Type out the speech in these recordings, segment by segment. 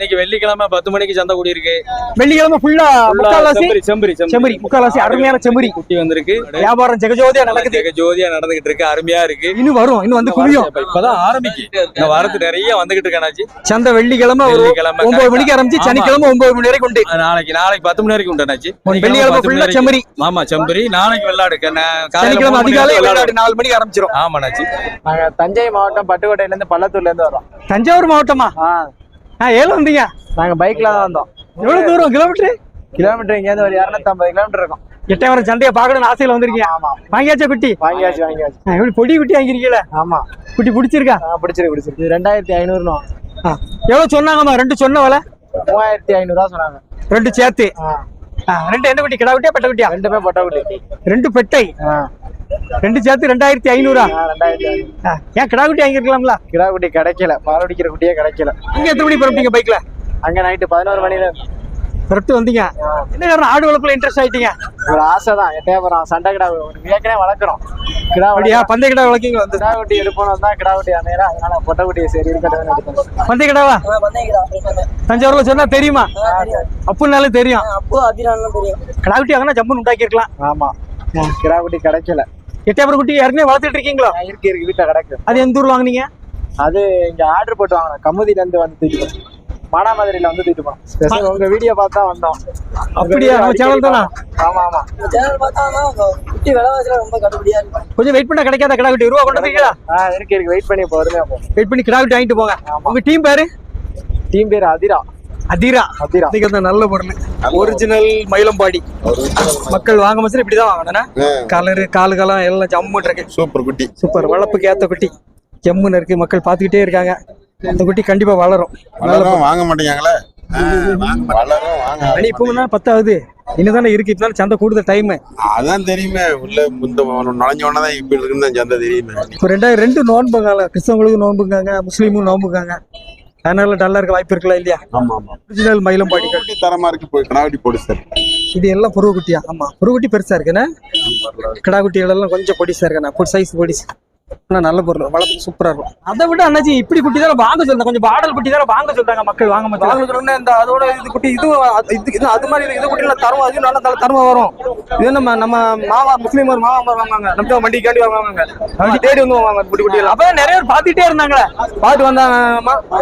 இன்னைக்கு வெள்ளிக்கிழமை பத்து மணிக்கு சந்தை கூடி இருக்கு வெள்ளிக்கிழமை ஃபுல்லா முக்கால்வாசி செம்பரி செம்பரி செம்மறி முக்கால்வாசி அருமையான செம்மறி குட்டி வந்திருக்கு. வியாபாரம் ஜெகஜோதியா நடக்குது. ஜெக ஜோதியா நடந்துகிட்டு இருக்கு அருமையா இருக்கு. இன்னும் வரும் இன்னும் வந்து குவியும். இப்ப- இப்பதான் ஆரம்பிக்கு. இந்த வாரத்து நிறைய வந்துகிட்டு இருக்கானாச்சு சந்தை வெள்ளிக்கிழமை ஒரு வெள்ளிக்கிழமை ஒன்பது மணிக்கு ஆரம்பிச்சு. சனிக்கிழமை ஒன்பது மணி வரைக்கும் உண்டு. நாளைக்கு நாளைக்கு பத்து மணி வரைக்கும் உண்டாச்சு வெள்ளிக்கிழமை ஃபுல்லா செம்மறி ஆமா செம்பரி. நாளைக்கு வெள்ளாடு. சனிக்கிழமை அதிகாலை வெள்ளாடு நாலு மணிக்கு ஆரம்பிச்சிடும் ஆமாண்ணாச்சி நாங்க தஞ்சை மாவட்டம் பட்டுக்கோட்டையில இருந்து பள்ளத்தூர்ல இருந்து வரோம். தஞ்சாவூர் மாவட்டமா? ஆ ஏழு வந்தீங்க. நாங்க பைக்ல தான் வந்தோம். எவ்வளவு தூரம்? கிலோமீட்டர்? கிலோமீட்டர் இங்க இருந்து ஒரு இருநூத்தம்பது கிலோமீட்டர் இருக்கும். எட்டாயிரம் சந்தையை பார்க்கணும்னு ஆசையில வந்திருக்கீங்க. ஆமா வாங்கியாச்சா குட்டி? வாங்கியாச்சு வாங்கியாச்சு. எப்படி பொடி குட்டி வாங்கிருக்கீங்களா ஆமா. குட்டி பிடிச்சிருக்கா? பிடிச்சிருக்கு பிடிச்சிருக்கு. ரெண்டாயிரத்தி ஐநூறுனு ஆ, எவ்வளவு சொன்னாங்கம்மா? ரெண்டு சொன்ன விலை? மூவாயிரத்தி ஐநூறுவா சொன்னாங்க. ரெண்டு சேர்த்து. ரெண்டு என்ன குட்டி? கிடா குட்டியா பெட்ட குட்டியா? ரெண்டுமே பொட்டக்குட்டி ரெண்டு பெட்டை. ரெண்டு சேர்த்து ரெண்டாயிரத்தி ஐநூறா? ஏன் கிடா குட்டி வாங்கிருக்கலாம்ல கிடா குட்டி கிடைக்கல. பால் குடிக்கிற குட்டியே கிடைக்கல. அங்க எத்தனை மணி புறப்பட்டீங்க பைக்ல அங்க நைட்டு பதினோரு மணில புறப்பட்டு வந்தீங்க. என்ன காரணம்? ஆடு வளர்ப்புல இன்ட்ரெஸ்ட் ஆயிட்டீங்க? ஒரு ஆசை தான். எட்டயபுரம் சண்டை கிடா ஒரு ஏற்கனவே வளர்க்குறோம் கிடா அப்படியா? பந்தய கிடா வளர்க்கீங்க வந்து? கிடா குட்டி எடுப்போம். தான் கிடா குட்டி அணையில. அதனால பொட்டக்குட்டியை சரி இருக்கட்டும் எடுத்தோம் பந்தய கிடாவா? தஞ்சாவூர்ல சொன்னா தெரியுமா? அப்புனாலும் தெரியும். அப்போ அதிராலாம் தெரியும். கிடா குட்டி வாங்கினா ஜம்முன்னு உண்டாக்கி இருக்கலாம் ஆமா. கிடா குட்டி கிடைக்கல. எட்டாயிரம் குட்டி ஏற்கனவே வளர்த்துட்டு இருக்கீங்களா? இருக்கு இருக்கு. வீட்டுல கிடக்கு. அது எந்த ஊர் வாங்குனீங்க? அது இங்க ஆர்டர் போட்டு வாங்கினோம். கமுதில இருந்து வந்து தூக்கிட்டு. மானாமதுரையில வந்து தூக்கிட்டு போனோம். உங்க வீடியோ பார்த்தா வந்தோம். அப்படியா? video நம்ம channel தானா? ஆமா ஆமா. சேனல் பார்த்தாங்கன்னா குட்டி விலைவாசிலாம் ரொம்ப கட்டுப்படியா இருக்கும். கொஞ்சம் வெயிட் பண்ண கிடைக்காத? கிடா குட்டி ரூபா கொண்டு வந்தீங்களா? ஆ இருக்கு இருக்கு. வெயிட் பண்ணி பொறுமையா போ வெயிட் பண்ணி கிடா குட்டி வாங்கிட்டு போங்க. உங்க டீம் பேரு? டீம் பேர் அதிரா. அதிரா அதிரா அந்த நல்ல பொருள் ஒரிஜினல் மயிலம்பாடி. மக்கள் வாங்க மச்சல இப்படிதான் வாங்கணும் கலரு காலு காலம் எல்லாம் ஜம்முன்னு இருக்கு. சூப்பர் குட்டி. சூப்பர் வளர்ப்புக்கு ஏத்த குட்டி. ஜம்முன்னு இருக்கு. மக்கள் பார்த்துக்கிட்டே இருக்காங்க. அந்த குட்டி கண்டிப்பா வளரும். வாங்க மாட்டேங்காங்களே? மணி இப்போ பத்தாவது. இன்னும் இருக்கு. இப்பதான் சந்தை கூடுதல் டைம் அதான் தெரியுமே. உள்ள இந்த நுழைஞ்ச உடனே தான் இப்படி இருக்குன்னு தான் சந்தை தெரியுமே. இப்போ ரெண்டாயிரம் ரெண்டு நோன்புங்கால கிறிஸ்தவங்களுக்கு நோன்புங்காங்க முஸ்லீமும் நோன்புங்காங்க அதனால டல்லா இருக்க வாய்ப்பு இருக்கலாம் இல்லையா? ஆமா ஆமா. ஒரிஜினல் மயிலம்பாடி குட்டி தரமா இருக்கு போய் கடாவட்டி போடு சார். இது எல்லாம் புருவ குட்டியா ஆமா. புருவ குட்டி பெருசா இருக்குண்ணே? கிடா குட்டிகள் எல்லாம் கொஞ்சம் பொடிசா இருக்குண்ணா பொடி சைஸ் பொடிசு ஆனா நல்ல பொருள். வளர்ப்பு சூப்பரா இருக்கும். அதை விட அண்ணாச்சி இப்படி குட்டி தானே வாங்க சொல்றாங்க கொஞ்சம் பாடல் குட்டி தானே வாங்க சொல்றாங்க மக்கள். வாங்க வாங்குறோம்னா இந்த அதோட இது குட்டி இது அது- இது இது அது மாதிரி இது குட்டில தரம் அது நல்ல தரமா வரும். இது நம்ம நம்ம மாவா முஸ்லீம் ஒரு மாவா வாங்குவாங்க. நம்ம வண்டிக்காண்டி வாங்குவாங்க. வண்டி தேடி வந்து வாங்குவாங்க குட்டி குட்டி எல்லாம் அப்ப நிறைய பேர் பாத்துட்டே இருந்தாங்களே. பார்த்து வந்தாங்க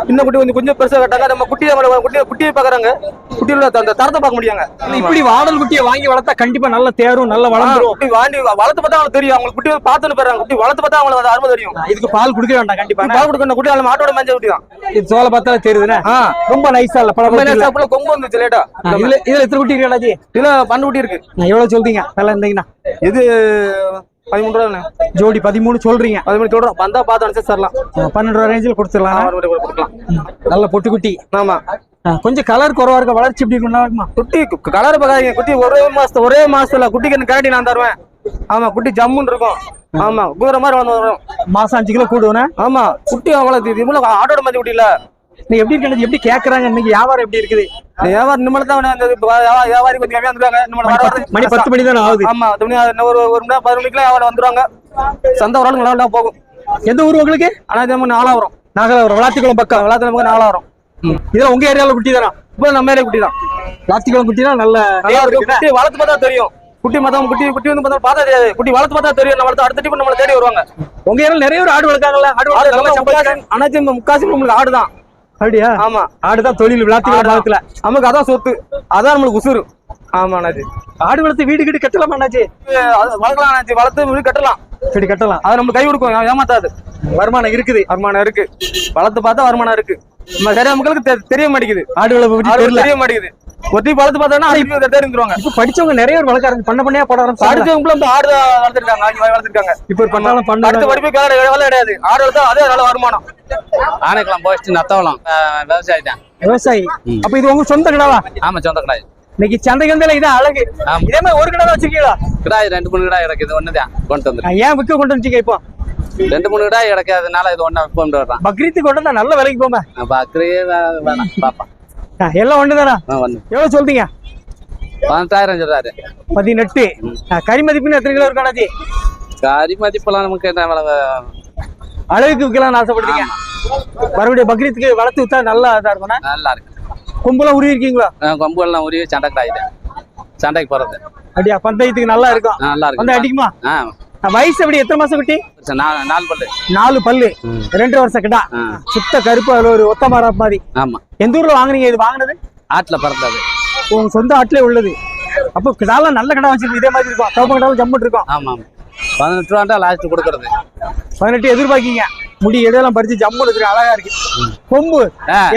இந்த குட்டி வந்து கொஞ்சம் பெருசா கட்டாங்க நம்ம குட்டியை நம்ம குட்டியை குட்டியை பாக்குறாங்க குட்டியில அந்த தரத்தை பார்க்க முடியாங்க. இப்படி வாடல் குட்டியை வாங்கி வளர்த்தா கண்டிப்பா நல்ல தேரும் நல்ல வளர்ந்துரும் குட்டி வாண்டி வளர்த்து பார்த்தா அவங்களுக்கு தெரியும். அவங்களுக்கு குட்டி பார்த்துன்னு போறாங்க குட்டி வளர்த்து பார்த்தா அவங்களுக்கு அருமை தெரியும் இதுக்கு பால் குடிக்க வேண்டாம் கண்டிப்பா. பால் கொடுக்கணும் குட்டி நம்ம மாட்டோட மஞ்சள் குட்டி தான் இது சோலை பார்த்தா தெரியுதுண்ணே. ரொம்ப நைஸா இல்ல இல்ல. நேரத்துல அப்புறம் கொம்பு வந்துச்சு லேட்டா இதுல இதுல எத்தனை குட்டி இருக்கு அண்ணாச்சி? இதுல குட்டி இருக்கு. எவ்வளவு சொல்றீங்க? நல்லா இருந்தீங்கன்னா இது பதிமூணு ரூபா ஜோடி பதிமூணு சொல்றீங்க. மாதிரி சொல்றோம். வந்தா பார்த்து அனுசரிச்சு தரலாம். பன்னெண்டு ரூபா ரேஞ்சில் கொடுத்துடலாம் கொடுக்கலாம். நல்ல பொட்டு குட்டி. ஆமா. கொஞ்சம் கலர் குறவா இருக்க? வளர்ச்சி இருக்கும் இருக்குமா? குட்டி கலர் பார்க்காதீங்க. குட்டி ஒரே மாசத்து ஒரே மாசத்துல குட்டிக்கு கரடி நான் தருவேன். ஆமா குட்டி ஜம்முன்னு இருக்கும். ஆமா கூற மாதிரி வந்து வரும். மாசம் அஞ்சு கிலோ கூடுவேண்ணே ஆமா குட்டி அவ்வளவு இது. இவ்வளவு ஆட்டோட மாதிரி குட்டி இல்ல நீ எப்படி இருக்கு? எப்படி கேக்குறாங்க? இன்னைக்கு வியாபாரம் எப்படி இருக்குது? வியாபாரம் நிம்மள தான் வியாபாரி கொஞ்சம் கம்மியா வந்துருக்காங்க மணி பத்து மணி தானே ஆகுது? ஆமா அது மணி ஒரு ஒரு மணி நேரம் பதினொரு மணிக்குலாம் வியாபாரம் வந்துருவாங்க. சந்தை ஒரு நாள் நல்லா போகும். எந்த ஊர் உங்களுக்கு? ஆனா இது நம்ம நாளா வரும் நாகலாபுரம் விளாத்திக்குளம் பக்கம். விளாத்துல நமக்கு நாளா வரும் இதெல்லாம் உங்க ஏரியால குட்டி தானா? இப்போ நம்ம ஏரியா குட்டி தான். விளாத்திக்குளம் குட்டினா நல்ல நல்லா இருக்கும். குட்டி வளர்த்து பார்த்தா தெரியும். குட்டி மத்தவங்க குட்டி குட்டி வந்து பார்த்தா பார்த்தா தெரியாது. குட்டி வளர்த்து பார்த்தா தெரியும். நம்ம அடுத்த டிப்பு நம்மள தேடி வருவாங்க. உங்க ஏரியால நிறைய பேர் ஆடு வளர்க்காங்கல்ல? ஆடு ஆடு வளர்க்க நம்ம நல்லா முக்காசி சம்பாதிக்கிறாங்க. அனைத்து முக்காசி நம்மளுக்கு ஆடு தான். அப்படியா? ஆமா. ஆடுதான் தொழில் ஆடுதான். பாகத்துல நமக்கு அதான் சொத்து. அதான் நம்மளுக்கு உசுறு. ஆமா அண்ணாச்சி ஆடு வளர்த்து வீடு கிட்ட கட்டலாம் அது வளர்க்கலாம் அண்ணாச்சி வளர்த்து வீடு கட்டலாம். சரி கட்டலாம். அது நம்ம கை கொடுக்கும். ஏமாத்தாது. வருமானம் இருக்குது. வருமானம் இருக்கு. வளர்த்து பார்த்தா வருமானம் இருக்கு. நம்ம சரியா மக்களுக்கு தெரிய மாட்டேங்குது. ஆடு வளர்ப்பு தெரிய மாட்டேங்குது. ஒத்தி வளர்த்து பார்த்தோன்னா அது தெரிஞ்சிருவாங்க இப்ப படிச்சவங்க நிறைய பேர் வளர்க்க ஆரம்பிச்சு பண்ண பண்ணியா போட ஆரம்பிச்சு படிச்சவங்களும் இந்த ஆடு வளர்த்துருக்காங்க ஆடு வளர்த்துருக்காங்க. இப்ப பண்ணாலும் அடுத்த பண்ண படிப்பு வேலை வேலை கிடையாது. ஆடு வளர்த்தா அதே நல்ல வருமானம். ஆனைக்கலாம் போஸ்ட் நத்தவளம். விவசாயி தான் விவசாயி. அப்ப இது உங்க சொந்த கிடாவா? ஆமா சொந்த கிடாய். இன்னைக்கு சந்தை கந்தையில இதான் அழகு. ஆமா. இதே மாதிரி ஒரு கிடா வச்சிருக்கீங்களா? கிடாய் ரெண்டு மூணு கிடாய் கிடக்குது ஒண்ணுதான். கொண்டு வந்து ஏன் விற்க கொண்டு வந்துட்டீங்க இப்போ? ரெண்டு மூணு கிடாய் கிடக்காதனால இது ஒண்ணா கொண்டு வர்றான் பக்ரீத்து கொண்டு வந்தா நல்ல விலைக்கு போமே. பக்கரியே வேணாம் பாப்பா எல்லாம் ஒன்று தானா எவ்வளவு சொல்றீங்க? பதினெட்டாயிரம் சொல்றாரு. பதினெட்டு. கறி மதிப்புன்னு எத்தனை கிலோ இருக்கானாச்சி கறி மதிப்பெல்லாம் நமக்கு என்ன அளவுக்கு விற்கலாம்னு ஆசைப்படுறீங்க. மறுபடியும் பக்ரீத்துக்கு வளர்த்து வித்தா நல்லா இதா இருக்கும்னா? நல்லா இருக்கு. கொம்புலாம் உருவி இருக்கீங்களா? கொம்பு எல்லாம் உருவி சண்டைக்கு ஆயிட்டேன் சண்டைக்கு போறது. அப்படியா? பந்தயத்துக்கு நல்லா இருக்கும். நல்லா வந்து இருக்கு அடிக்குமா? ஆ. வயசு எப்படி? எத்தனை மாசம் குட்டி? நாலு பல்லு. நாலு பல்லு. ரெண்டு வருஷம் கிடா ஆ, சுத்த கருப்பு அதுல ஒரு ஒத்த மர மாதிரி. ஆமா. எந்த ஊர்ல வாங்குனீங்க? இது வாங்குனது? ஆட்டுல பிறந்தது. உங்க சொந்த ஆட்டிலே உள்ளது. அப்போ கிடாலாம் நல்ல கிடா வச்சிருக்கு. இதே மாதிரி இருக்கும். தோப்ப கிடாலும் ஜம்முட்டு இருக்கும். ஆமா ஆமா. பதினெட்டு ரூபாண்டா லாஸ்ட் கொடுக்கறது. பதினெட்டு எதிர்பார்க்கீங்க. முடி இடையெல்லாம் பறிச்சு ஜம்முன்னு இருக்கு அழகா இருக்கு. கொம்பு.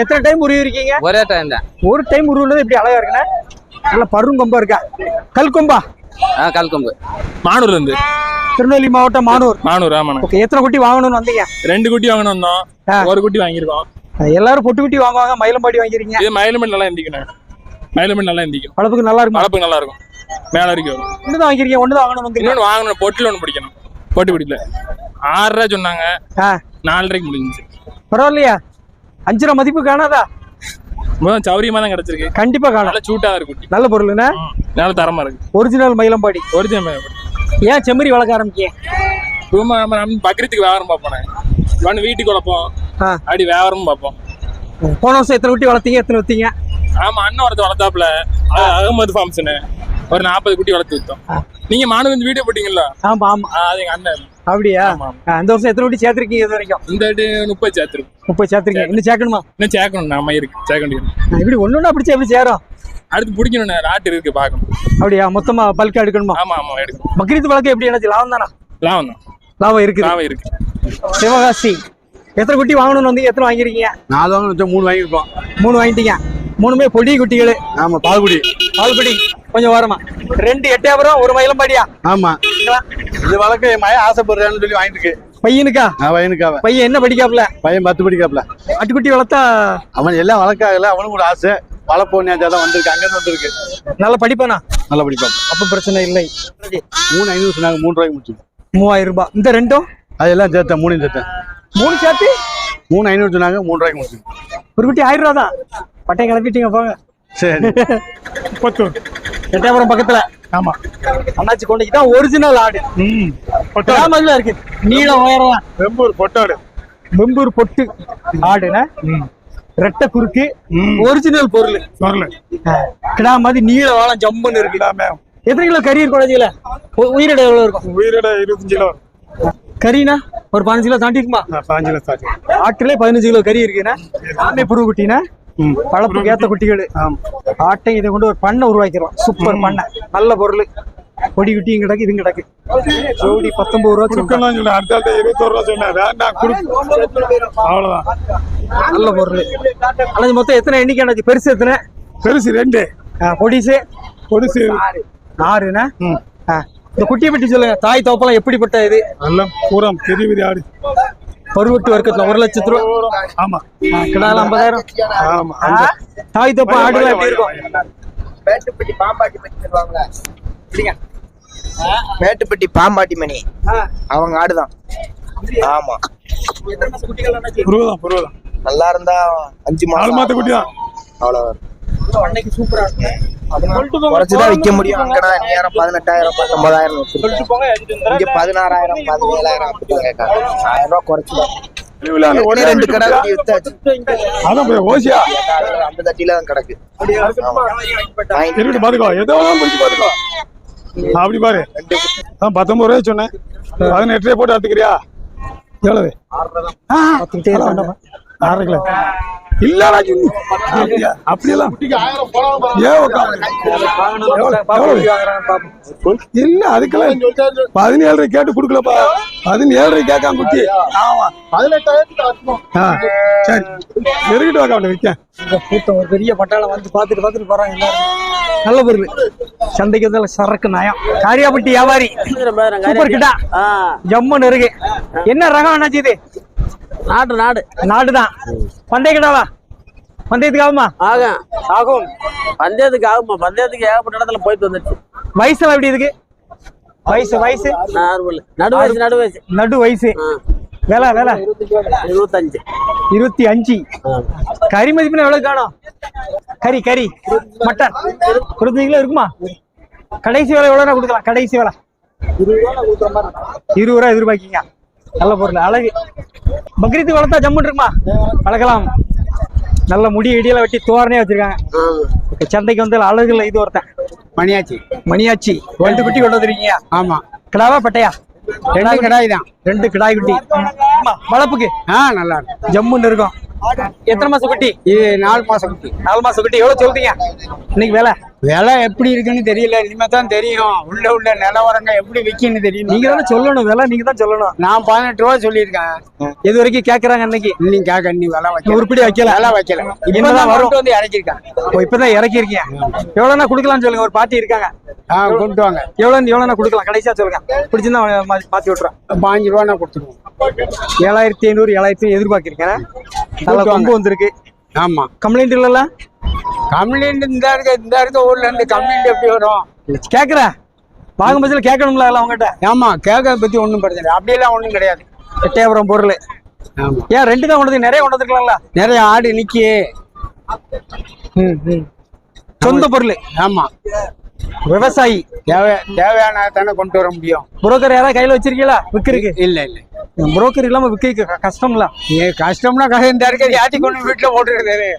எத்தனை டைம் உருவி இருக்கீங்க? ஒரே டைம் தான். ஒரு டைம் உருவுனது இப்படி அழகா இருக்குண்ணே நல்ல பருங்கொம்பா இருக்கா? கல் கொம்பா? ஆ கல் கொம்பு மானூர்ல இருந்து திருநெல்வேலி மாவட்டம் மானூர். மானூர் ஆமாண்ணா. ஓகே எத்தனை குட்டி வாங்கணும்னு வந்தீங்க? ரெண்டு குட்டி வாங்கணும் வந்தோம். ஒரு குட்டி வாங்கியிருக்கோம். எல்லாரும் பொட்டு குட்டி வாங்குவாங்க மயிலம்பாடி வாங்கிறீங்க இது மயிலமெண்ட் நல்லா எந்திக்கணும் மயிலமெண்ட் நல்லா எந்திக்கும். வளர்ப்புக்கு நல்லா இருக்கும்? வளர்ப்பு நல்லா இருக்கும். மேல வரைக்கும் வரும். ஒன்று தான் வாங்கிருக்கீங்க ஒன்று தான் வாங்கணும் இன்னொன்று வாங்கணும் பொட்டில் ஒன்று பிடிக்கணும். பொட்டி பிடிக்கல. ஆறு ரூபா சொன்னாங்க நாலரைக்கு முடிஞ்சுச்சு. பரவாயில்லையா? அஞ்சு ரூபா மதிப்பு காணாதா? முதல் சௌரியமா தான் கிடைச்சிருக்கு. கண்டிப்பா காணும். நல்லா சூட்டா இருக்கு நல்ல பொருள்ண்ணே ம், நல்ல தரமா இருக்கு. ஒரிஜினல் மயிலம்பாடி. ஒரிஜினல் ஏன் செம்மறி வளர்க்க ஆரம்பிக்கீங்க? சும்மா நம்ம பக்ரீத்துக்கு வியாபாரம் பார்ப்போம் ஒன்று வீட்டுக்கு வளர்ப்போம். அப்படி வியாபாரமும் பார்ப்போம். போன வருஷம் எத்தனை குட்டி வளர்த்தீங்க? எத்தனை வித்தீங்க? ஆமா அண்ணன் ஒருத்தர் வளர்த்தாப்புல. அகமது ஃபார்ம்ஸ்னு ஒரு நாற்பது குட்டி வளர்த்து வித்தோம். நீங்க மாணவன் வீடியோ போட்டீங்களா ஆமா ஆமா. அது எங்க அண்ணன். அப்படியா? இந்த வருஷம் எத்தனை குட்டி சேர்த்திருக்கீங்க இது வரைக்கும்? இந்த வாட்டி முப்பது சேர்த்துருக்கு முப்பது சேர்த்திருக்கீங்க. இன்னும் சேர்க்கணுமா? இன்னும் சேர்க்கணும் நம்ம இருக்கு. சேர்க்க வேண்டியது. ஆ, இப்படி ஒண்ணு ஒண்ணா பிடிச்சா எப்படி சேரும்? அடுத்து பிடிக்கணும் நாட்டு இருக்கு பார்க்கணும். அப்படியா? மொத்தமா பல்கா எடுக்கணுமா? ஆமா ஆமா எடுக்கணும். பக்ரீத் வழக்கு எப்படி எனக்கு லாபம் தானா? லாபம் தான். லாபம் இருக்குது. லாபம் இருக்கு. சிவகாசி. எத்தனை குட்டி வாங்கணும்னு வந்து எத்தனை வாங்கிருக்கீங்க நாலு வாங்கணும் மூணு வாங்கியிருக்கோம் மூணு வாங்கிட்டீங்க. மூணுமே பொடி குட்டிகள். ஆமா பால்குடி. பால்குடி கொஞ்சம் ஓரமா. ரெண்டு எட்டாயிரம் ஒரு மயிலம்பாடியா ஆமா. இது வளர்க்க என் மகன் ஆசைப்படுறான்னு சொல்லி வாங்கிட்டு இருக்கு. பையனுக்கா? நான் பையனுக்காக. பையன் என்ன படிக்காப்ல பையன் பத்து படிக்காப்ல ஆட்டுக்குட்டி வளர்த்தா? அவன் எல்லாம் வளர்க்காகல அவனுக்கு ஒரு ஆசை. வளர்ப்போம் தான் வந்திருக்கு. அங்கிருந்து வந்திருக்கு. நல்ல படிப்பானா? நல்லா படிப்பான். அப்ப பிரச்சனை இல்லை. மூணு ஐநூறு சொன்னாங்க மூணு ரூபாய்க்கு முடிச்சு மூவாயிரம் ரூபாய். இந்த ரெண்டும்? அதெல்லாம் சேர்த்தேன் மூணையும் சேர்த்தேன். மூணு சேர்த்து? மூணு ஐநூறு சொன்னாங்க மூணு ரூபாய்க்கு முடிச்சு ஒரு குட்டி ஆயிரம் ரூபா தான். பட்டையை கிளப்பிட்டீங்க போங்க. சரி. பத்தூர் எட்டாபுரம் பக்கத்துல. ஆமா. அண்ணாச்சி கொண்டைக்கு தான் ஒரிஜினல் ஆடு. கிராமத்துல இருக்கு. நீளம் உயரம் வெம்பூர் பொட்டாடு. வெம்பூர் பொட்டு ஆடுன ரெட்டை குறுக்கு ஒரிஜினல் பொருள். வரல கிடா மாதிரி நீள வாழம் ஜம்முன்னு இருக்கு. எத்தனை கிலோ கறி இருக்கும் குழந்தையில உயிரிட எவ்வளவு இருக்கும்? உயிரிட இருபத்தஞ்சு கிலோ. கறினா? ஒரு பதினஞ்சு கிலோ தாண்டி இருக்குமா பாஞ்சு கிலோ சாச்சு ஆட்டுல பதினஞ்சு கிலோ கறி இருக்குண்ணா ஆமை புரு குட்டினா பழப்புக்கு ஏத்த குட்டிகள். ஆட்டை இதை கொண்டு ஒரு பண்ணை உருவாக்கிடுவோம் சூப்பர் பண்ணை. நல்ல பொருள். கொடி குட்டியும் கிடக்கு இதுவும் கிடக்கு. ஜோடி பத்தொன்பது ரூபா சொல்ல. அடுத்த ஆள்கிட்ட இருபத்தோரு ரூபா சொன்னேன் அவ்வளவுதான். நல்ல பொருள். அல்லது மொத்தம் எத்தனை எண்ணிக்கை அண்ணாச்சி? பெருசு எத்தனை? பெருசு ரெண்டு. பொடிசு? பொடிசு. ஆறுண்ணா இந்த குட்டியை பற்றி சொல்லுங்க. தாய் தோப்பெல்லாம் எப்படிப்பட்ட இது? எல்லாம் பூரம் பெரிய பெரிய ஆடு. பருவட்டு வர்க்கத்துல ஒரு லட்சத்து ரூபா. ஆமா. கிடால ஐம்பதாயிரம். ஆமா தாய் தோப்ப ஆடுலாம் எப்படி இருக்கும்? மேட்டுப்பட்டி பாம்பாட்டி மணி அவங்க ஆடுதான். ஆமா. நல்லா இருந்தா அஞ்சு நாலு மாசம் மாத்த குட்டி தான் அவ்வளவு அன்னைக்கு சூப்பரா இருக்கும் குறைச்சுதான் விற்க முடியும். அங்கடா நேரம் பதினெட்டாயிரம் பத்தொன்பதாயிரம். இங்க பதினாறாயிரம் பதினேழாயிரம் ஆயிரம் ரூபாய் குறைச்சுதான். ரெண்டு கடை வித்தாச்சு. அதான் ஓசியா. அந்த தட்டில தான் கிடக்கு. பாத்துக்கோ ஏதோ பாத்துக்கோ. அப்படி பாரு. நான் பத்தொன்பது ரூபாய் சொன்னேன். பதினெட்டு ரூபாய் போட்டு எடுத்துக்கிறியா எவ்வளவு. ஆறரை கிலோ இல்ல ராஜு அப்படியா? அப்படியெல்லாம். இல்ல அதுக்கெல்லாம் பதினேழு ரூபாய் கேட்டு கொடுக்கலப்பா. பதினேழு ரூபாய் கேட்காம குட்டி. ஆமா. சரி. இருக்கட்டும் வாக்கா அவனை விற்க கூட்டம் ஒரு பெரிய பட்டாளம் வந்து பார்த்துட்டு பார்த்துட்டு போறாங்க நல்ல பொருள். சந்தைக்கு வந்தால சரக்கு நயம். காரியாபட்டி வியாபாரி. சூப்பர் கிட்டா? ஜம்முன்னு இருக்கு. என்ன ரகம் என்னாச்சு இது? நாடு நாடு. நாடுதான். பந்தய கிட்டாவா பந்தயத்துக்கு ஆகுமா. ஆகும் ஆகும் பந்தயத்துக்கு ஆகுமா பந்தயத்துக்கு ஏகப்பட்ட இடத்துல போயிட்டு வந்துச்சு வயசுல எப்படி இருக்கு வயசு வயசு? நார்மல் நடு வயசு நடு வயசு. நடு வயசு. வேலை வேலை. இருபத்தஞ்சு. இருபத்தி அஞ்சு. கறி மதிப்புனா எவ்வளவு காணும்? கறி கறி. மட்டன். இருபத்தஞ்சு கிலோ இருக்குமா? கடைசி வேலை எவ்வளோ கொடுக்கலாம். கடைசி வேலை. இருபது ரூபா எதிர்பார்க்கீங்க. நல்ல பொருள் அழகு. பக்ரீத்துக்கு வளர்த்தா ஜம்முன்னு இருக்குமா? வளர்க்கலாம். நல்ல முடி இடியில வெட்டி தோரணையா வச்சிருக்காங்க. சந்தைக்கு வந்து அழகுல இது ஒருத்தன். மணியாச்சி. மணியாச்சி. ரெண்டு குட்டி கொண்டு வந்துருக்கீங்க. ஆமா. கிடாவா பட்டையா? ரெண்டு கடாய் தான். ரெண்டு கிடாய் குட்டி. ஆமா, வளர்ப்புக்கு. ஆ நல்லா இருக்கு. ஜம்முன்னு இருக்கும். எத்தனை மாசம் குட்டி? இது நாலு மாசம் குட்டி. நாலு மாசம் குட்டி. எவ்வளவு சொல்றீங்க இன்னைக்கு வேலை? விலை எப்படி இருக்குன்னு தெரியல. இனிமே தான் தெரியும். உள்ள உள்ள நிலவரங்க எப்படி விற்கின்னு தெரியும். நீங்க தானே சொல்லணும். வேலை நீங்க தான் சொல்லணும். நான் பதினெட்டு ரூபா சொல்லியிருக்கேன். எது வரைக்கும் கேக்குறாங்க அன்னைக்கு இன்னும் கேட்க நீ விலை வைக்கல. உருப்படி வைக்கல? விலை வைக்கல. இப்பதான் வரும்? வந்து இறக்கிருக்கேன் இப்பதான் இறக்கி இருக்கீங்க எவ்வளவுனா குடுக்கலாம்னு சொல்லுங்க. ஒரு பாட்டி இருக்காங்க. ஆ கொண்டு வாங்க. எவ்வளவு எவ்வளவுனா குடுக்கலாம். கடைசியா சொல்லுங்க. பிடிச்சிருந்தா மாத்தி விட்டுறேன். பாஞ்சு ரூபா நான் கொடுத்துருவோம். ஏழாயிரத்தி ஐநூறு ஏழாயிரத்தி எதிர்பார்க்கிறீங்க. நல்ல. கொம்பு வந்திருக்கு. ஆமா. கம்ப்ளைண்ட் இல்லல்ல? கம்ப்ளைண்ட் இந்த இருக்க இந்த இருக்க ஊர்ல இருந்து கம்ப்ளைண்ட் எப்படி வரும்? கேக்குறேன் வாங்கும் பட்சத்தில் கேட்கணும்ல எல்லாம் அவங்ககிட்ட ஆமா கேட்க பத்தி ஒண்ணும் பிரச்சனை இல்லை. அப்படியெல்லாம் ஒண்ணும் கிடையாது. எட்டயபுரம் பொருள். ஆமா. ஏன் ரெண்டு தான் கொண்டு வந்து நிறைய கொண்டு வந்துருக்கலாம்ல நிறைய ஆடு நிக்கி. சொந்த பொருள். ஆமா. விவசாயி. தேவை தேவையான தானே கொண்டு வர முடியும். புரோக்கர் யாராவது கையில வச்சிருக்கீங்களா? விக்கிறதுக்கு? இல்ல இல்ல. புரோக்கர் இல்லாம விற்க கஷ்டம்ல. ஏ கஷ்டம்னா கஷ்டம். இந்த இருக்க யாத்தி கொண்டு வீட்டுல போட்டுருக்காரு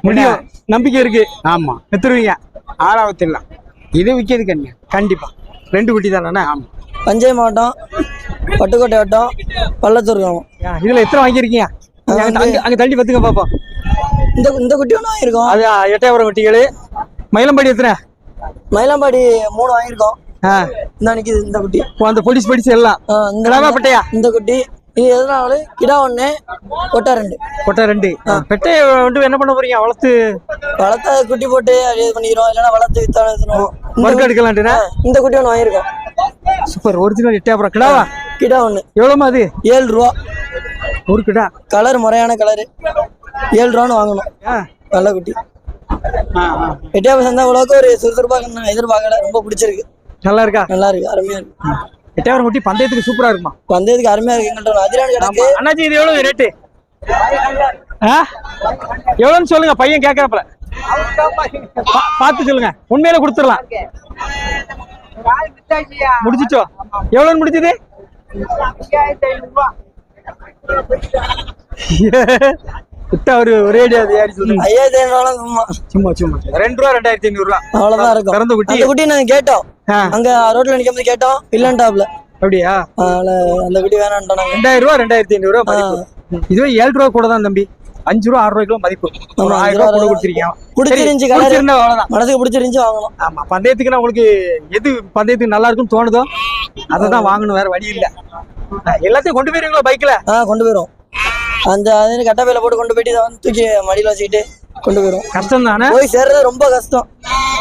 முடியும். நம்பிக்கை இருக்கு. ஆமா. வித்துருவீங்க ஆளா வச்சிடலாம் இது விற்கிறதுக்கு என்ன? கண்டிப்பா. ரெண்டு குட்டி தானே ஆமா. தஞ்சை மாவட்டம் பட்டுக்கோட்டை வட்டம் பள்ளத்தூர் கிராமம். இதுல எத்தனை வாங்கியிருக்கீங்க? அங்க- தள்ளி பத்துங்க பாப்போம். இந்த இந்த குட்டி ஒன்று வாங்கியிருக்கோம். அது எட்டயபுரம் குட்டிகள். மயிலம்பாடி எத்தனை? மயிலாம்பாடி மூணு வாங்கியிருக்கோம். இந்த நிற்கிது இந்த குட்டி. அந்த பொடிஸ் படிச்சு எல்லாம். கிடாவா பெட்டையா? இந்த குட்டி. இது எதனால? கிடா ஒன்று கொட்டை ரெண்டு. கொட்டை ரெண்டு. பெட்டையை வந்து என்ன பண்ண போறீங்க? வளர்த்து? வளர்த்த குட்டி போட்டு இது பண்ணிக்கிறோம். இல்லைன்னா வளர்த்து வித்தாலும் குட்டி- எடுக்கலான்ட்டுனா? இந்த குட்டி ஒன்று வாங்கியிருக்கோம். சூப்பர் ஒரிஜினல் எட்டயபுரம் கிடாவா? கிடா ஒன்று எவ்வளோமா அது? ஏழு ரூபா. ஒரு கிடா. கலர் முறையான கலரு ஏழு ரூபான்னு வாங்கணும். நல்ல குட்டி. எட்டியாவது சந்தா உலகம் ஒரு சுறுசுறுப்பாக எதிர்பார்க்கல. ரொம்ப பிடிச்சிருக்கு. நல்லா இருக்கா? நல்லா இருக்கு அருமையா இருக்கு. எட்டயபுரம் குட்டி பந்தயத்துக்கு சூப்பரா இருக்குமா? பந்தயத்துக்கு அருமையா இருக்கு எங்கள்கிட்ட ஒரு அதிரான கிடக்கு அண்ணாச்சி இது எவ்வளவு ரேட்டு ஆ? எவ்வளவுன்னு சொல்லுங்க பையன் கேக்குறப்பல பா- பார்த்து சொல்லுங்க. உண்மையில கொடுத்துடலாம். முடிச்சிட்டோ எவ்வளவுன்னு முடிச்சது? விட்டா ஒரு ஒரே அடி அது ஏறி சொல்லுங்க ஐயாயிரத்தி ஐநூறு சும்மா. சும்மா சும்மா. ரெண்டு ரூபா ரெண்டாயிரத்தி ஐநூறு ரூபா அவ்வளவுதான் இருக்கும். பிறந்த குட்டி. அந்த குட்டி நாங்க கேட்டோம். அங்க ரோட்ல நிக்கும் போது கேட்டோம். இல்லன்டாப்ல அப்படியா? அந்த குட்டி நாங்க ரெண்டாயிரம் ரூபா ரெண்டாயிரத்தி ஐநூறு ரூபா இதுவே ஏழு ரூபா கூட தான் தம்பி. அஞ்சு ரூபா ஆறு மதிப்பு. ஒரு ஆயிரம் ரூபா கூட ரூபா. கொடுத்துருக்கீங்க பிடிச்சிருந்துச்சு பிடிச்சிருந்தா அவ்வளவுதான். மனசுக்கு பிடிச்சிருந்துச்சு வாங்கணும். ஆமா பந்தயத்துக்கு உங்களுக்கு எது பந்தயத்துக்கு நல்லா இருக்கும்னு தோணுதோ அதை தான் வாங்கணும் வேற வழி இல்ல. எல்லாத்தையும் கொண்டு போயிருவீங்களா பைக்ல ஆ கொண்டு போயிரும் அந்த அது கட்டப்பையில போட்டு கொண்டு போயிட்டு இதை வந்து தூக்கி மடியில வச்சுக்கிட்டு கொண்டு போயிரும் கஷ்டம் தானே போய் சேர்றது ரொம்ப கஷ்டம்.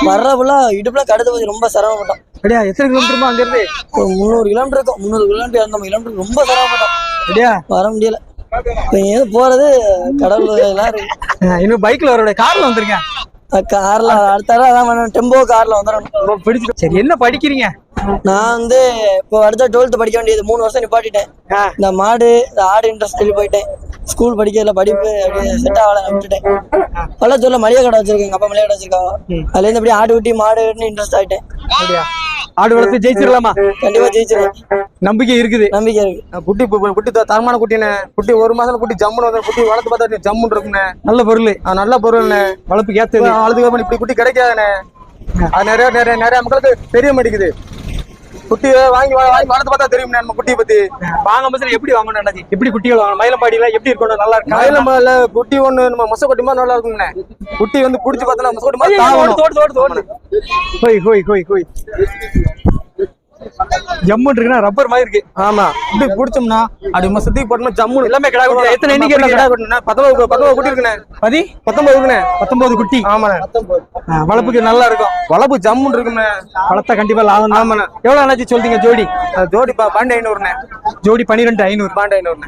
வர்ற ஃபுல்லா இடுப்புல கடுத்து போய் ரொம்ப சிரமப்பட்டோம். அப்படியா? எத்தனை கிலோமீட்டருமா அங்க இருந்து ஒரு முந்நூறு கிலோமீட்டர் இருக்கும் முந்நூறு கிலோமீட்டர் இரநூறு கிலோமீட்டர் ரொம்ப சிரமப்பட்டோம். அப்படியா? வர முடியல. இப்போ போறது? கடவுள் ஆ, இன்னும் பைக்ல வரோட கார்ல வந்திருக்கேன். கார்ல அடுத்த அதான் டெம்போ கார்ல வந்துடணும். ரொம்ப பிடிச்சிட்டு சரி என்ன படிக்கிறீங்க? நான் வந்து இப்போ அடுத்த டுவெல்த் படிக்க வேண்டியது. மூணு வருஷம் நிப்பாட்டிட்டேன். இந்த மாடு இந்த ஆடு இன்ட்ரெஸ்ட் போயிட்டேன். ஸ்கூல் படிக்கிறதுல படிப்பு அப்படியே செட் ஆகல விட்டுட்டேன். பள்ளத்தூர்ல மளிகை கடை வச்சிருக்கேன் எங்க அப்பா மளிகை கடை வச்சிருக்காங்க. அதுல இருந்து அப்படியே ஆடு குட்டி மாடுன்னு இன்ட்ரெஸ்ட் ஆயிட்டேன். ஆடு வளர்த்து ஜெயிச்சிடலாமா? கண்டிப்பா ஜெயிச்சிருவேன். நம்பிக்கை இருக்குது. நம்பிக்கை இருக்கு. குட்டி குட்டி தரமான குட்டிண்ணே குட்டி ஒரு மாசம் குட்டி ஜம்முன்னு வந்து குட்டி வளர்த்து பார்த்தா ஜம்முன்னு இருக்குண்ணே நல்ல பொருள். நல்ல பொருள்ண்ணே வளர்ப்புக்கு ஏத்தது வளர்த்துக்கு இப்படி குட்டி கிடைக்காதுண்ணே அது நிறைய நிறைய நிறைய மக்களுக்கு தெரிய மாட்டேங்குது. குட்டி வாங்கி வாங்கி வளர்த்து பார்த்தா தெரியும்ண்ணே நம்ம குட்டியை பத்தி. வாங்க பஸ்ல எப்படி வாங்கணும் அண்ணாச்சி? எப்படி குட்டிகள் வாங்கணும் மயிலம்பாடியில எப்படி இருக்கணும்? நல்லா இருக்கா? மயிலம்பால குட்டி ஒண்ணு நம்ம மொச குட்டி மாதிரி நல்லா இருக்குங்கண்ணே குட்டி வந்து புடிச்சு பார்த்தா மொச குட்டி மாதிரி தாவணும். ஓடு, ஓடு, ஓடு. ஹோய் ஹோய் ஹோய் ஹோய். ஜம்முன் இருக்குன்னா ரப்பர் மாதிரி இருக்கு. ஆமா. இப்படி புடிச்சோம்னா அப்படி மசத்தி போட்டோம்னா ஜம்முன்னு. எல்லாமே கிடா குட்டி எத்தனை எண்ணிக்கை கிடா கிடா குட்டிண்ணே பத்தொன்பது பத்தொன்பது குட்டி இருக்குண்ணே. பதி? பத்தொன்பது இருக்குண்ணே. பத்தொன்பது குட்டி. ஆமாண்ணே. ஆ, வளர்ப்புக்கு நல்லா இருக்கும். வளர்ப்பு ஜம்முன்னு இருக்குண்ணே வளர்த்தா கண்டிப்பா லாபம் ஆமாண்ணே. எவ்வளவு அண்ணாச்சி சொல்றீங்க ஜோடி? ஜோடி பா பன்னெண்டு ஐநூறுண்ணே. ஜோடி பன்னிரெண்டு ஐநூறு. பன்னெண்டு ஐநூறுண்ணே.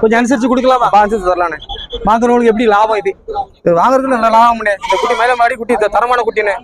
கொஞ்சம் அனுசரிச்சு கொடுக்கலாமா? பாஞ்சு தரலாண்ணே. வாங்குறவங்களுக்கு எப்படி லாபம் இது? வாங்குறதுக்கு நல்ல லாபம்ண்ணே. இந்த குட்டி மேல மாடி குட்டி தரமான குட்டிண்ணே.